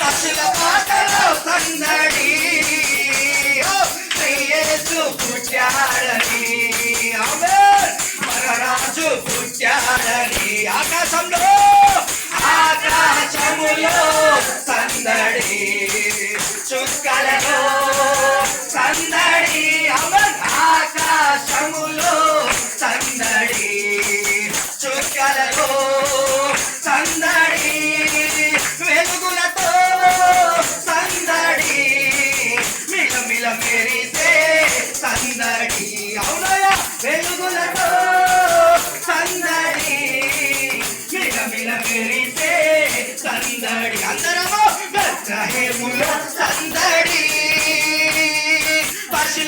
పక్షుల పాటలో సందడి. యేసు పుట్టాడని మరరాజు పుట్టాడని ఆకాశంలో ఆకాశములో సందడి. చుక్కలలో సందడి. అమన్ ఆకాశములో సందడి.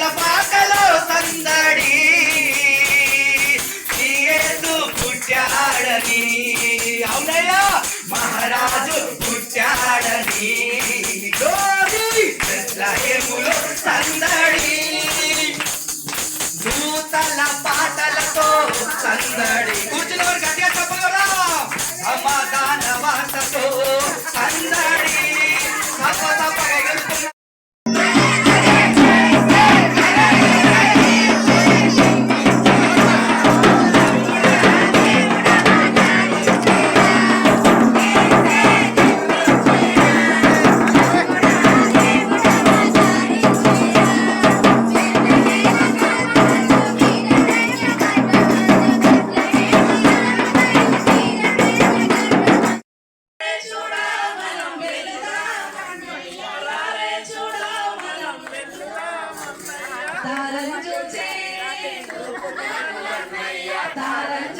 వేల పాకలో సందడి. ఏసు పుట్టాడని. అవునయ్యా మహారాజు పుట్టాడని. ఏములో సందడి. దూతల పాటలతో సందడి. తారను చూసే తారను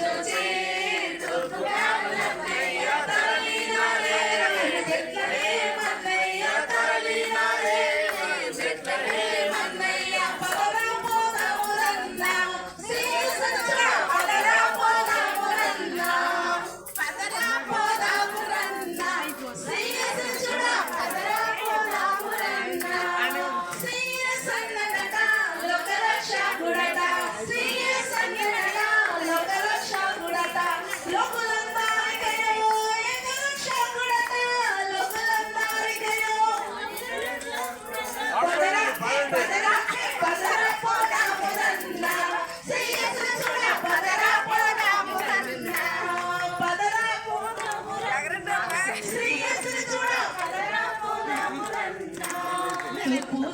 Bố.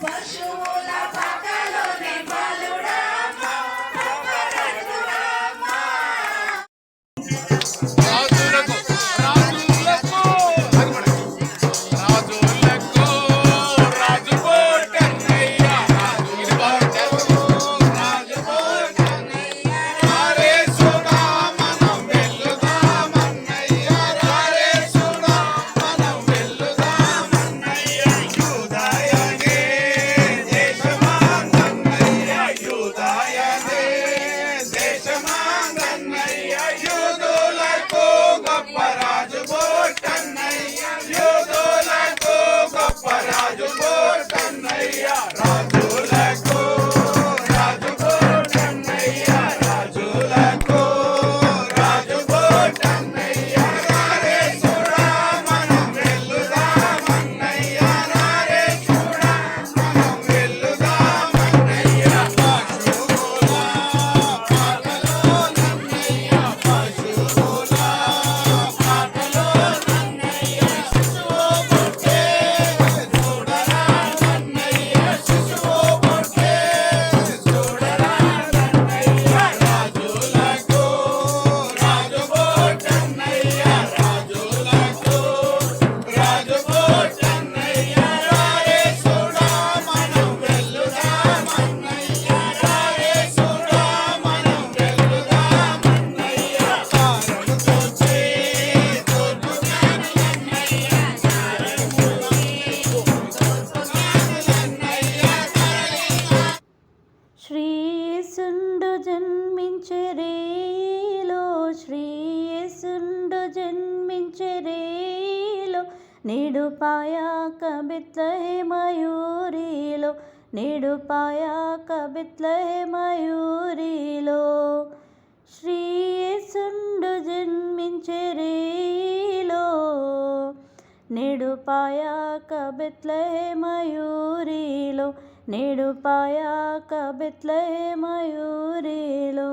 special. జన్మించరేలో శ్రీయసుండు జన్మించరేలో నేడు పాయాక బెత్లహే మయూరిలో నేడు పాయాక బెత్లహే మయూరిలో శ్రీయసుండు జన్మించరేలో నేడు పాయాక బెత్లహే మయూరిలో నేడు పాయాక బెత్లహే మయూరిలో